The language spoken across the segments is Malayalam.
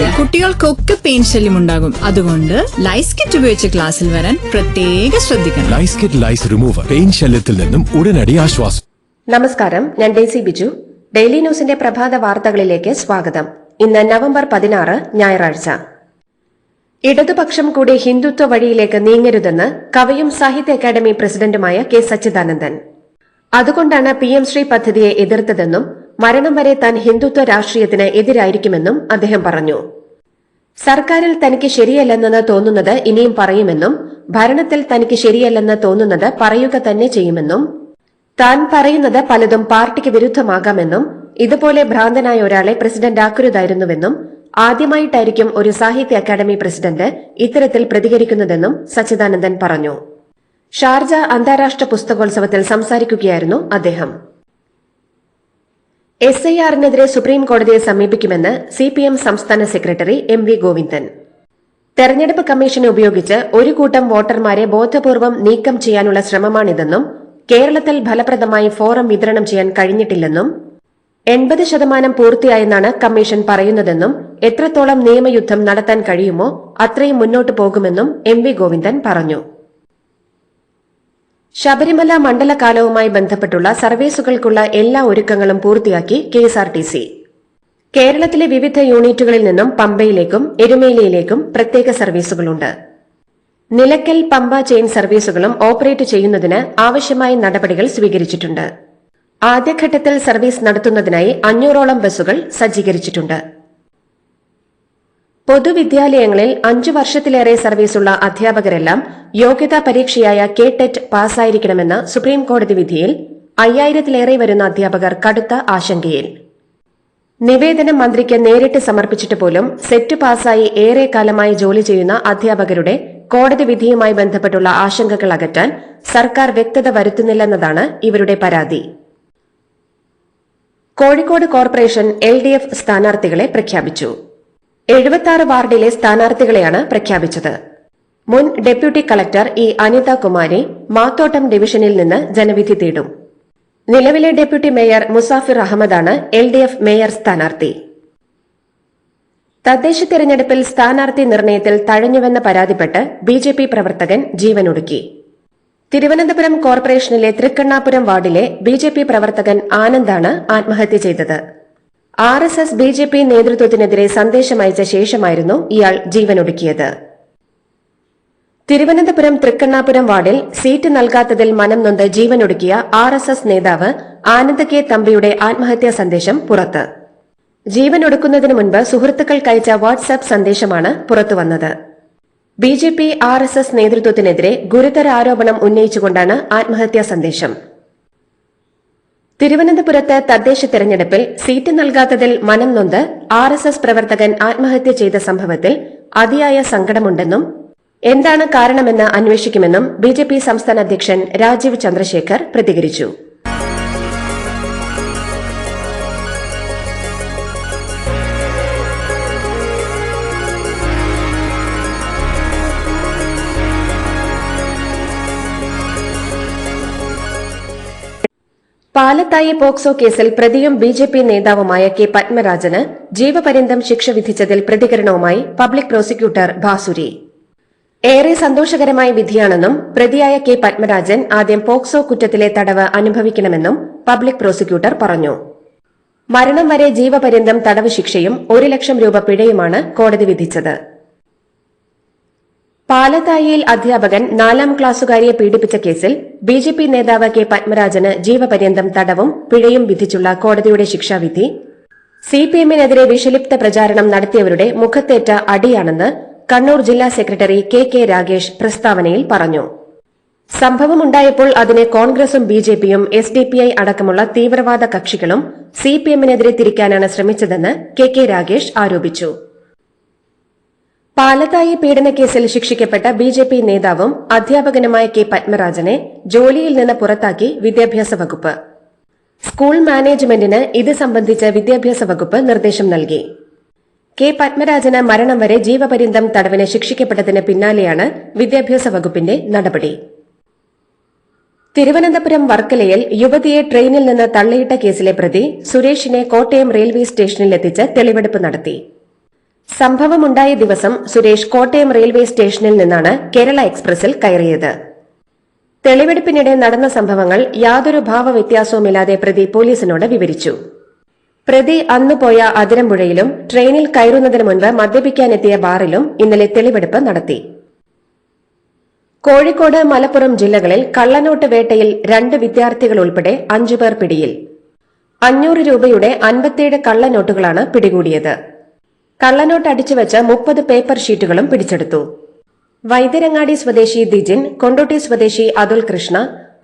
കുട്ടികൾക്കൊക്കെ പെയിൻ ശല്യം ഉണ്ടാകും. അതുകൊണ്ട് ലൈസ് കിറ്റ് ഉപയോഗിച്ച് ക്ലാസ്സിൽ വരാൻ പ്രത്യേക ശ്രദ്ധിക്കണം. Lice kit lice remover pain ശല്യത്തിൽ നിന്നും ഉടനടി ആശ്വാസം. നമസ്കാരം ഞാൻ ഡേസി ബിജു. ഡെയിലി ന്യൂസിന്റെ പ്രഭാത വാർത്തകളിലേക്ക് സ്വാഗതം. ഇന്ന് നവംബർ പതിനാറ് ഞായറാഴ്ച. ഇടതുപക്ഷം കൂടി ഹിന്ദുത്വ വഴിയിലേക്ക് നീങ്ങരുതെന്ന് കവിയും സാഹിത്യ അക്കാദമി പ്രസിഡന്റുമായ കെ സച്ചിദാനന്ദൻ. അതുകൊണ്ടാണ് പി എം ശ്രീ പദ്ധതിയെ എതിർത്തതെന്നും മരണം വരെ താൻ ഹിന്ദുത്വ രാഷ്ട്രീയത്തിന് എതിരായിരിക്കുമെന്നും അദ്ദേഹം പറഞ്ഞു. സർക്കാരിൽ തനിക്ക് ശരിയല്ലെന്ന് തോന്നുന്നത് ഇനിയും പറയുമെന്നും ഭരണത്തിൽ തനിക്ക് ശരിയല്ലെന്ന് തോന്നുന്നത് പറയുക തന്നെ ചെയ്യുമെന്നും താൻ പറയുന്നത് പലതും പാർട്ടിക്ക് വിരുദ്ധമാകാമെന്നും ഇതുപോലെ ഭ്രാന്തനായ ഒരാളെ പ്രസിഡന്റ് ആക്കരുതായിരുന്നുവെന്നും ആദ്യമായിട്ടായിരിക്കും ഒരു സാഹിത്യ അക്കാദമി പ്രസിഡന്റ് ഇത്തരത്തിൽ പ്രതികരിക്കുന്നതെന്നും സച്ചിദാനന്ദൻ പറഞ്ഞു. ഷാർജ അന്താരാഷ്ട്ര പുസ്തകോത്സവത്തിൽ സംസാരിക്കുകയായിരുന്നു അദ്ദേഹം. എസ് ഐ ആറിനെതിരെ സുപ്രീം കോടതിയെ സമീപിക്കുമെന്ന് സി പി എം സംസ്ഥാന സെക്രട്ടറി എം വി ഗോവിന്ദൻ. തെരഞ്ഞെടുപ്പ് കമ്മീഷനെ ഉപയോഗിച്ച് ഒരു കൂട്ടം വോട്ടർമാരെ ബോധപൂർവം നീക്കം ചെയ്യാനുള്ള ശ്രമമാണിതെന്നും കേരളത്തിൽ ഫലപ്രദമായി ഫോറം വിതരണം ചെയ്യാൻ കഴിഞ്ഞിട്ടില്ലെന്നും എൺപത് ശതമാനം പൂർത്തിയായെന്നാണ് കമ്മീഷൻ പറയുന്നതെന്നും എത്രത്തോളം നിയമയുദ്ധം നടത്താൻ കഴിയുമോ അത്രയും മുന്നോട്ടു പോകുമെന്നും എം വി ഗോവിന്ദൻ പറഞ്ഞു. ശബരിമല മണ്ഡലകാലവുമായി ബന്ധപ്പെട്ടുള്ള സർവീസുകൾക്കുള്ള എല്ലാ ഒരുക്കങ്ങളും പൂർത്തിയാക്കി കെഎസ്ആർടിസി കേരളത്തിലെ വിവിധ യൂണിറ്റുകളിൽ നിന്നും പമ്പയിലേക്കും എരുമേലിയിലേക്കും പ്രത്യേക സർവീസുകളുണ്ട് നിലയ്ക്കൽ പമ്പ ചെയിൻ സർവീസുകളും ഓപ്പറേറ്റ് ചെയ്യുന്നതിന് ആവശ്യമായ നടപടികൾ സ്വീകരിച്ചിട്ടുണ്ട്. ആദ്യഘട്ടത്തിൽ സർവീസ് നടത്തുന്നതിനായി അഞ്ഞൂറോളം ബസ്സുകൾ സജ്ജീകരിച്ചിട്ടുണ്ട്. പൊതുവിദ്യാലയങ്ങളിൽ അഞ്ചു വർഷത്തിലേറെ സർവീസുള്ള അധ്യാപകരെല്ലാം യോഗ്യതാ പരീക്ഷയായ കെ ടെറ്റ് പാസ്സായിരിക്കണമെന്ന സുപ്രീംകോടതി വിധിയിൽ അയ്യായിരത്തിലേറെ വരുന്ന അധ്യാപകർ കടുത്ത ആശങ്കയിൽ. നിവേദനം മന്ത്രിക്ക് നേരിട്ട് സമർപ്പിച്ചിട്ട് പോലും സെറ്റ് പാസ്സായി ഏറെ കാലമായി ജോലി ചെയ്യുന്ന അധ്യാപകരുടെ കോടതി വിധിയുമായി ബന്ധപ്പെട്ടുള്ള ആശങ്കകൾ അകറ്റാൻ സർക്കാർ വ്യക്തത വരുത്തുന്നില്ലെന്നതാണ് ഇവരുടെ പരാതി. Kozhikode corporation L D F സ്ഥാനാർത്ഥികളെ പ്രഖ്യാപിച്ചു. എഴുപത്തി വാർഡിലെ സ്ഥാനാർത്ഥികളെയാണ് പ്രഖ്യാപിച്ചത്. മുൻ deputy collector E Anitha Kumari Mathottam ഡിവിഷനിൽ നിന്ന് ജനവിധി തേടും. നിലവിലെ ഡെപ്യൂട്ടി മേയർ മുസാഫിർ അഹമ്മദാണ് എൽ ഡി എഫ് മേയർ സ്ഥാനാർത്ഥി. തദ്ദേശ തെരഞ്ഞെടുപ്പിൽ സ്ഥാനാർത്ഥി നിർണയത്തിൽ തഴഞ്ഞുവെന്ന് പരാതിപ്പെട്ട് ബി ജെ പി പ്രവർത്തകൻ ജീവനൊടുക്കി തിരുവനന്തപുരം കോർപ്പറേഷനിലെ തൃക്കണ്ണാപുരം വാർഡിലെ ബി ജെ പി പ്രവർത്തകൻ ആനന്ദാണ് ആത്മഹത്യ ചെയ്തത്. R S S B J P നേതൃത്വത്തിനെതിരെ സന്ദേശമയച്ച ശേഷമായിരുന്നു ഇയാൾ ജീവനൊടുക്കിയത്. തിരുവനന്തപുരം തൃക്കണ്ണാപുരം വാർഡിൽ സീറ്റ് നൽകാത്തതിൽ മനം നൊന്ത് ജീവനൊടുക്കിയ ആർ എസ് എസ് നേതാവ് ആനന്ദ് കെ തമ്പിയുടെ ആത്മഹത്യാ സന്ദേശം പുറത്ത്. ജീവനൊടുക്കുന്നതിന് മുൻപ് സുഹൃത്തുക്കൾക്കയച്ച വാട്സ്ആപ്പ് സന്ദേശമാണ് പുറത്തുവന്നത് B J P R S S നേതൃത്വത്തിനെതിരെ ഗുരുതര ആരോപണം ഉന്നയിച്ചുകൊണ്ടാണ് ആത്മഹത്യാ സന്ദേശം. തിരുവനന്തപുരത്ത് തദ്ദേശ തെരഞ്ഞെടുപ്പിൽ സീറ്റ് നൽകാത്തതിൽ മനം നൊന്ത് ആർ എസ് എസ് പ്രവർത്തകൻ ആത്മഹത്യ ചെയ്ത സംഭവത്തിൽ അതിയായ സങ്കടമുണ്ടെന്നും എന്താണ് കാരണമെന്ന് അന്വേഷിക്കുമെന്നും ബിജെപി സംസ്ഥാന അധ്യക്ഷൻ രാജീവ് ചന്ദ്രശേഖർ പ്രതികരിച്ചു പാലത്തായി പോക്സോ കേസിൽ പ്രതിയും ബി ജെ പി നേതാവുമായ കെ പത്മരാജന് ജീവപര്യന്തം ശിക്ഷ വിധിച്ചതിൽ പ്രതികരണവുമായി പബ്ലിക് പ്രോസിക്യൂട്ടർ ഭാസുരി ഏറെ സന്തോഷകരമായ വിധിയാണെന്നും പ്രതിയായ കെ പത്മരാജൻ ആദ്യം പോക്സോ കുറ്റത്തിലെ തടവ് അനുഭവിക്കണമെന്നും പബ്ലിക് പ്രോസിക്യൂട്ടർ പറഞ്ഞു. മരണം വരെ ജീവപര്യന്തം തടവ് ശിക്ഷയും ഒരു ലക്ഷം രൂപ പിഴയുമാണ് കോടതി വിധിച്ചത്. പാലത്തായിയിൽ അധ്യാപകൻ നാലാം ക്ലാസ്സുകാരിയെ പീഡിപ്പിച്ച കേസിൽ ബി ജെ പി നേതാവ് കെ പത്മരാജന് ജീവപര്യന്തം തടവും പിഴയും വിധിച്ചുള്ള കോടതിയുടെ ശിക്ഷാവിധി. സിപിഎമ്മിനെതിരെ വിഷലിപ്ത പ്രചാരണം നടത്തിയവരുടെ മുഖത്തേറ്റ അടിയാണെന്ന് കണ്ണൂർ ജില്ലാ സെക്രട്ടറി കെ കെ രാഗേഷ് പ്രസ്താവനയിൽ പറഞ്ഞു. സംഭവമുണ്ടായപ്പോൾ അതിനെ കോൺഗ്രസും ബി ജെ പിയും എസ് ഡി പി ഐ അടക്കമുള്ള തീവ്രവാദ കക്ഷികളും സിപിഎമ്മിനെതിരെ തിരിക്കാനാണ് ശ്രമിച്ചതെന്ന് കെ കെ രാഗേഷ് ആരോപിച്ചു. പാലത്തായി പീഡനക്കേസിൽ ശിക്ഷിക്കപ്പെട്ട ബി ജെ പി നേതാവും അധ്യാപകനുമായ കെ പത്മരാജനെ ജോലിയിൽ നിന്ന് പുറത്താക്കി വിദ്യാഭ്യാസ വകുപ്പ്. സ്കൂൾ മാനേജ്മെന്റിന് ഇത് സംബന്ധിച്ച് വിദ്യാഭ്യാസ വകുപ്പ് നിർദ്ദേശം നൽകി. കെ പത്മരാജന് മരണം വരെ ജീവപര്യന്തം തടവിന് ശിക്ഷിക്കപ്പെട്ടതിന് പിന്നാലെയാണ് വിദ്യാഭ്യാസ വകുപ്പിന്റെ നടപടി. തിരുവനന്തപുരം വർക്കലയിൽ യുവതിയെ ട്രെയിനിൽ നിന്ന് തള്ളിയിട്ട കേസിലെ പ്രതി സുരേഷിനെ കോട്ടയം റെയിൽവേ സ്റ്റേഷനിലെത്തിച്ച് തെളിവെടുപ്പ് നടത്തി. സംഭവമുണ്ടായ ദിവസം സുരേഷ് കോട്ടയം റെയിൽവേ സ്റ്റേഷനിൽ നിന്നാണ് കേരള എക്സ്പ്രസിൽ കയറിയത്. തെളിവെടുപ്പിനിടെ നടന്ന സംഭവങ്ങൾ യാതൊരു ഭാവവ്യത്യാസവുമില്ലാതെ പ്രതി പോലീസിനോട് വിവരിച്ചു. പ്രതി അന്ന് പോയ അതിരമ്പുഴയിലും ട്രെയിനിൽ കയറുന്നതിന് മുൻപ് മദ്യപിക്കാനെത്തിയ ബാറിലും ഇന്നലെ തെളിവെടുപ്പ് നടത്തി. കോഴിക്കോട് മലപ്പുറം ജില്ലകളിൽ കള്ളനോട്ട് വേട്ടയിൽ രണ്ട് വിദ്യാർത്ഥികൾ ഉൾപ്പെടെ അഞ്ചുപേർ പിടിയിൽ. അഞ്ഞൂറ് രൂപയുടെ അൻപത്തിയേഴ് കള്ളനോട്ടുകളാണ് പിടികൂടിയത്. കള്ളനോട്ട് അടിച്ചു വെച്ച മുപ്പത് പേപ്പർ ഷീറ്റുകളും പിടിച്ചെടുത്തു. വൈദ്യരങ്ങാടി സ്വദേശി ദിജിൻ കൊണ്ടോട്ടി സ്വദേശി അതുൽ കൃഷ്ണ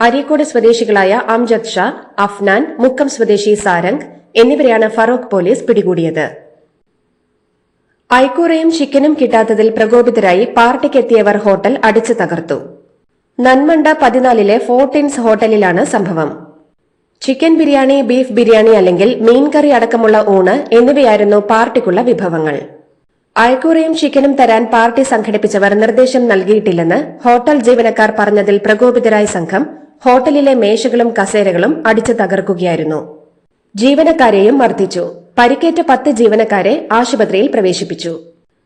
അരീക്കോട് സ്വദേശികളായ അംജദ് ഷാ അഫ്നാൻ മുക്കം സ്വദേശി സാരംഗ് എന്നിവരെയാണ് ഫറോക്ക് പോലീസ് പിടികൂടിയത്. ഐക്കൂറയും ചിക്കനും കിട്ടാത്തതിൽ പ്രകോപിതരായി പാർട്ടിക്കെത്തിയവർ ഹോട്ടൽ അടിച്ചു തകർത്തു. നന്മണ്ട പതിനാലിലെ ഫോർട്ടിൻസ് ഹോട്ടലിലാണ് സംഭവം. ചിക്കൻ ബിരിയാണി ബീഫ് ബിരിയാണി അല്ലെങ്കിൽ മീൻ കറി അടക്കമുള്ള ഊണ് എന്നിവയായിരുന്നു പാർട്ടിക്കുള്ള വിഭവങ്ങൾ. അയക്കൂറയും ചിക്കനും തരാൻ പാർട്ടി സംഘടിപ്പിച്ചവർ നിർദ്ദേശം നൽകിയിട്ടില്ലെന്ന് ഹോട്ടൽ ജീവനക്കാർ പറഞ്ഞതിൽ പ്രകോപിതരായ സംഘം ഹോട്ടലിലെ മേശകളും കസേരകളും അടിച്ചു തകർക്കുകയായിരുന്നു. ജീവനക്കാരെയും മർദ്ദിച്ചു. പരിക്കേറ്റ പത്ത് ജീവനക്കാരെ ആശുപത്രിയിൽ പ്രവേശിപ്പിച്ചു.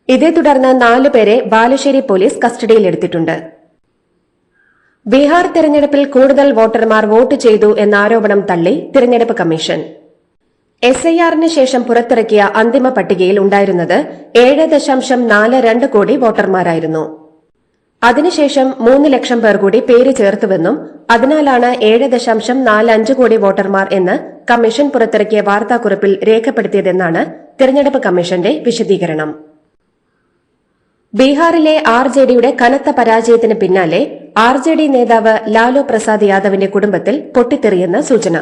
ഇതേ തുടർന്ന് നാലുപേരെ ബാലുശ്ശേരി പോലീസ് കസ്റ്റഡിയിലെടുത്തിട്ടുണ്ട്. ബീഹാർ തെരഞ്ഞെടുപ്പിൽ കൂടുതൽ വോട്ടർമാർ വോട്ട് ചെയ്തു എന്ന ആരോപണം തള്ളി തിരഞ്ഞെടുപ്പ് കമ്മീഷൻ. എസ് ഐ ആറിന് ശേഷം പുറത്തിറക്കിയ അന്തിമ പട്ടികയിൽ ഉണ്ടായിരുന്നത് ഏഴ് ദശാംശം നാല് രണ്ട് കോടി വോട്ടർമാരായിരുന്നു. അതിനുശേഷം മൂന്ന് ലക്ഷം പേർ കൂടി പേര് ചേർത്തുവെന്നും അതിനാലാണ് ഏഴ് ദശാംശം നാല് അഞ്ച് കോടി വോട്ടർമാർ എന്ന് കമ്മീഷൻ പുറത്തിറക്കിയ വാർത്താക്കുറിപ്പിൽ രേഖപ്പെടുത്തിയതെന്നാണ് തിരഞ്ഞെടുപ്പ് കമ്മീഷന്റെ വിശദീകരണം. ബീഹാറിലെ ആർ ജെ ഡിയുടെ കനത്ത പരാജയത്തിന് പിന്നാലെ ആർ ജെ ഡി നേതാവ് ലാലു പ്രസാദ് യാദവിന്റെ കുടുംബത്തിൽ പൊട്ടിത്തെറിയെന്ന സൂചന.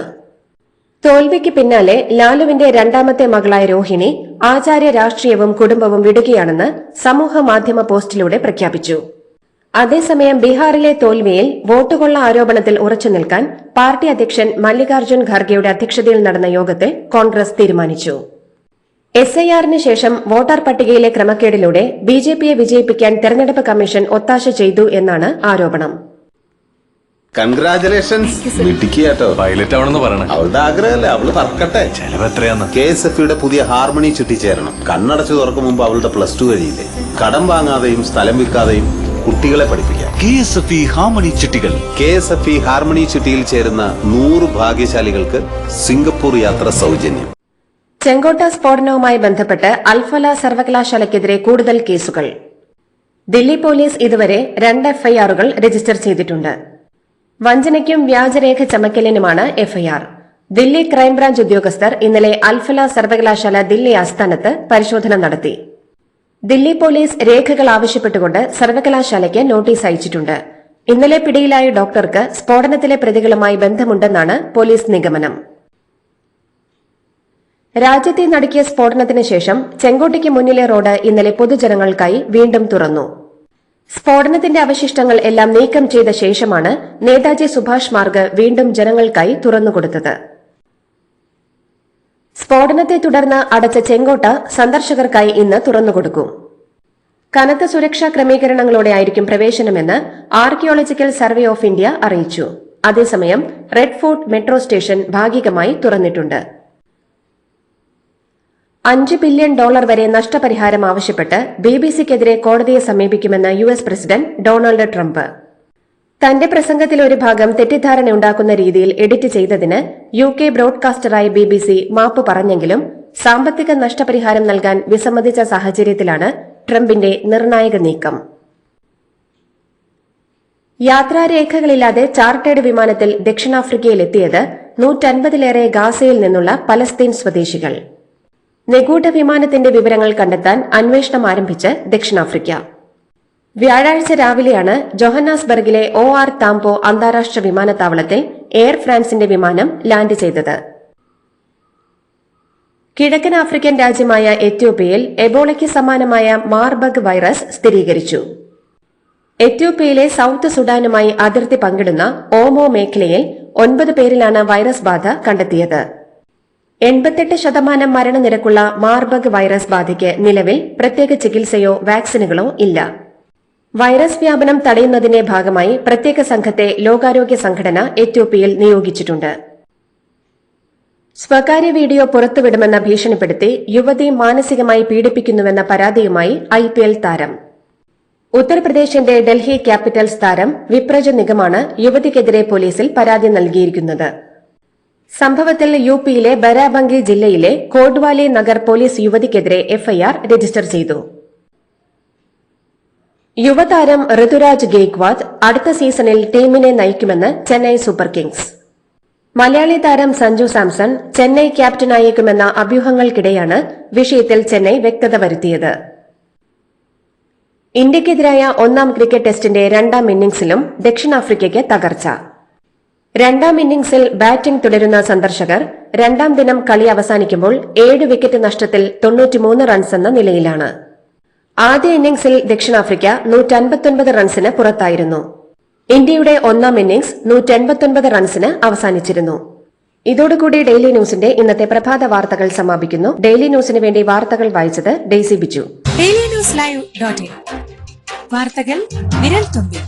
തോൽവിക്ക് പിന്നാലെ ലാലുവിന്റെ രണ്ടാമത്തെ മകളായ രോഹിണി ആചാര്യ രാഷ്ട്രീയവും കുടുംബവും വിടുകയാണെന്ന് സമൂഹ മാധ്യമ പോസ്റ്റിലൂടെ പ്രഖ്യാപിച്ചു. അതേസമയം ബീഹാറിലെ തോൽവിയിൽ വോട്ടുകൊള്ള ആരോപണത്തിൽ ഉറച്ചു നിൽക്കാൻ പാർട്ടി അധ്യക്ഷൻ മല്ലികാർജുൻ ഖർഗെയുടെ അധ്യക്ഷതയിൽ നടന്ന യോഗത്തെ കോൺഗ്രസ് തീരുമാനിച്ചു. എസ് ഐ ആറിന് ശേഷം വോട്ടർ പട്ടികയിലെ ക്രമക്കേടിലൂടെ ബി ജെ പിയെ വിജയിപ്പിക്കാൻ തെരഞ്ഞെടുപ്പ് കമ്മീഷൻ ഒത്താശ ചെയ്തു എന്നാണ് ആരോപണം. കൺഗ്രാചുലേഷൻസ് പൈലറ്റ് ആവണമെന്ന് പറയണം. അവളുടെ ആഗ്രഹമല്ലേ? അവൾ പറക്കട്ടെ ചെലവ് എത്രയാന്ന്? കെ എസ് എഫ് യുടെ പുതിയ ഹാർമണി ചുറ്റിച്ചേരണം. കണ്ണടച്ചു തുറക്കും മുമ്പ് അവളുടെ പ്ലസ് ടു കഴിയില്ലേ? കടം വാങ്ങാതെയും സ്ഥലം വിൽക്കാതെയും കുട്ടികളെ പഠിപ്പിക്കാം. K S F E harmony ചിട്ടികൾ K S F E harmony ചുറ്റിയിൽ ചേരുന്ന നൂറ് ഭാഗ്യശാലികൾക്ക് സിംഗപ്പൂർ യാത്ര സൗജന്യം. ചെങ്കോട്ട സ്ഫോടനവുമായി ബന്ധപ്പെട്ട് അൽഫല സർവകലാശാലയ്ക്കെതിരെ കൂടുതൽ കേസുകൾ. ദില്ലി പോലീസ് ഇതുവരെ രണ്ട് എഫ്ഐആറുകൾ രജിസ്റ്റർ ചെയ്തിട്ടുണ്ട്. വഞ്ചനയ്ക്കും വ്യാജരേഖ ചമക്കലിനുമാണ് എഫ്ഐആർ. ദില്ലി ക്രൈംബ്രാഞ്ച് ഉദ്യോഗസ്ഥർ ഇന്നലെ അൽഫല സർവകലാശാല ദില്ലി ആസ്ഥാനത്ത് പരിശോധന നടത്തി. ദില്ലി പോലീസ് രേഖകൾ ആവശ്യപ്പെട്ടുകൊണ്ട് സർവകലാശാലയ്ക്ക് നോട്ടീസ് അയച്ചിട്ടുണ്ട്. ഇന്നലെ പിടിയിലായ ഡോക്ടർക്ക് സ്ഫോടനത്തിലെ പ്രതികളുമായി ബന്ധമുണ്ടെന്നാണ് പോലീസ് നിഗമനം. രാജ്യത്തെ നടക്കിയ സ്ഫോടനത്തിന് ശേഷം ചെങ്കോട്ടയ്ക്ക് മുന്നിലെ റോഡ് ഇന്നലെ പൊതുജനങ്ങൾക്കായി വീണ്ടും തുറന്നു. സ്ഫോടനത്തിന്റെ അവശിഷ്ടങ്ങൾ എല്ലാം നീക്കം ചെയ്ത ശേഷമാണ് നേതാജി സുഭാഷ് മാർഗ് വീണ്ടും ജനങ്ങൾക്കായി തുറന്നുകൊടുത്തത്. സ്ഫോടനത്തെ തുടർന്ന് അടച്ച ചെങ്കോട്ട സന്ദർശകർക്കായി ഇന്ന് തുറന്നുകൊടുക്കും. കനത്ത സുരക്ഷാ ക്രമീകരണങ്ങളോടെ ആയിരിക്കും പ്രവേശനമെന്ന് ആർക്കിയോളജിക്കൽ സർവേ ഓഫ് ഇന്ത്യ അറിയിച്ചു. അതേസമയം റെഡ് ഫോർട്ട് മെട്രോ സ്റ്റേഷൻ ഭാഗികമായി തുറന്നിട്ടുണ്ട്. അഞ്ച് ബില്യൺ ഡോളർ വരെ നഷ്ടപരിഹാരം ആവശ്യപ്പെട്ട് ബിബിസിക്കെതിരെ കോടതിയെ സമീപിക്കുമെന്ന് U S president Donald Trump. തന്റെ പ്രസംഗത്തിൽ ഒരു ഭാഗം തെറ്റിദ്ധാരണ ഉണ്ടാക്കുന്ന രീതിയിൽ എഡിറ്റ് ചെയ്തതിന് യു കെ ബ്രോഡ്കാസ്റ്ററായ ബിബിസി മാപ്പ് പറഞ്ഞെങ്കിലും സാമ്പത്തിക നഷ്ടപരിഹാരം നൽകാൻ വിസമ്മതിച്ച സാഹചര്യത്തിലാണ് ട്രംപിന്റെ നിർണായക നീക്കം. യാത്രാരേഖകളില്ലാതെ ചാർട്ടേഡ് വിമാനത്തിൽ ദക്ഷിണാഫ്രിക്കയിലെത്തിയത് നൂറ്റൻപതിലേറെ ഗാസയിൽ നിന്നുള്ള പലസ്തീൻ സ്വദേശികൾ. നിഗൂഢ വിമാനത്തിന്റെ വിവരങ്ങൾ കണ്ടെത്താൻ അന്വേഷണം ആരംഭിച്ച് ദക്ഷിണാഫ്രിക്ക. വ്യാഴാഴ്ച രാവിലെയാണ് ജോഹന്നാസ്ബർഗിലെ ഒ ആർ താംപോ അന്താരാഷ്ട്ര വിമാനത്താവളത്തിൽ എയർ ഫ്രാൻസിന്റെ വിമാനം ലാൻഡ് ചെയ്തത്. കിഴക്കൻ ആഫ്രിക്കൻ രാജ്യമായ എത്യോപ്യയിൽ എബോളയ്ക്ക് സമാനമായ മാർബഗ് വൈറസ് സ്ഥിരീകരിച്ചു. എത്യോപ്യയിലെ സൌത്ത് സുഡാനുമായി അതിർത്തി പങ്കിടുന്ന ഓമോ മേഖലയിൽ ഒൻപത് പേരിലാണ് വൈറസ് ബാധ കണ്ടെത്തിയത്. എൺപത്തെട്ട് ശതമാനം മരണനിരക്കുള്ള മാർബഗ് വൈറസ് ബാധയ്ക്ക് നിലവിൽ പ്രത്യേക ചികിത്സയോ വാക്സിനുകളോ ഇല്ല. വൈറസ് വ്യാപനം തടയുന്നതിന്റെ ഭാഗമായി പ്രത്യേക സംഘത്തെ ലോകാരോഗ്യ സംഘടന എത്യോപ്യയിൽ നിയോഗിച്ചിട്ടുണ്ട്. സ്വകാര്യ വീഡിയോ പുറത്തുവിടുമെന്ന ഭീഷണിപ്പെടുത്തി യുവതി മാനസികമായി പീഡിപ്പിക്കുന്നുവെന്ന പരാതിയുമായി ഐ പി എൽ താരം. ഉത്തർപ്രദേശിന്റെ ഡൽഹി ക്യാപിറ്റൽസ് താരം വിപ്രജ നിഗമാണ് യുവതിക്കെതിരെ പോലീസിൽ പരാതി നൽകിയിരിക്കുന്നത്. സംഭവത്തിൽ യു പിയിലെ ബരാബങ്കി ജില്ലയിലെ കോഡ്വാലി നഗർ പോലീസ് യുവതിക്കെതിരെ എഫ്ഐആർ രജിസ്റ്റർ ചെയ്തു. യുവതാരം ഋതുരാജ് ഗേക്വാദ് അടുത്ത സീസണിൽ ടീമിനെ നയിക്കുമെന്ന് ചെന്നൈ സൂപ്പർ കിങ്സ്. മലയാളി താരം സഞ്ജു സാംസൺ ചെന്നൈ ക്യാപ്റ്റനായേക്കുമെന്ന അഭ്യൂഹങ്ങൾക്കിടെയാണ് വിഷയത്തിൽ ചെന്നൈ വ്യക്തത വരുത്തിയത്. ഇന്ത്യക്കെതിരായ ഒന്നാം ക്രിക്കറ്റ് ടെസ്റ്റിന്റെ രണ്ടാം ഇന്നിംഗ്സിലും ദക്ഷിണാഫ്രിക്കയ്ക്ക് തകർച്ച. രണ്ടാം ഇന്നിംഗ്സിൽ ബാറ്റിംഗ് തുടരുന്ന സന്ദർശകർ രണ്ടാം ദിനം കളി അവസാനിക്കുമ്പോൾ ഏഴ് വിക്കറ്റ് നഷ്ടത്തിൽ തൊണ്ണൂറ്റിമൂന്ന് റൺസ് എന്ന നിലയിലാണ്. ആദ്യ ഇന്നിംഗ്സിൽ ദക്ഷിണാഫ്രിക്ക നൂറ്റൻപത്തൊൻപത് റൺസിന് പുറത്തായിരുന്നു. ഇന്ത്യയുടെ ഒന്നാം ഇന്നിംഗ്സ് നൂറ്റൻപത്തൊൻപത് റൺസിന് അവസാനിച്ചിരുന്നു. ഇതോടുകൂടി ഡെയിലി ന്യൂസിന്റെ ഇന്നത്തെ പ്രഭാത വാർത്തകൾ സമാപിക്കുന്നു. ഡെയിലി ന്യൂസിന് വേണ്ടി വാർത്തകൾ വായിച്ചത് Daisy Biju. Daily news live വാർത്തകൾ വിരൽ തുമ്പിൽ.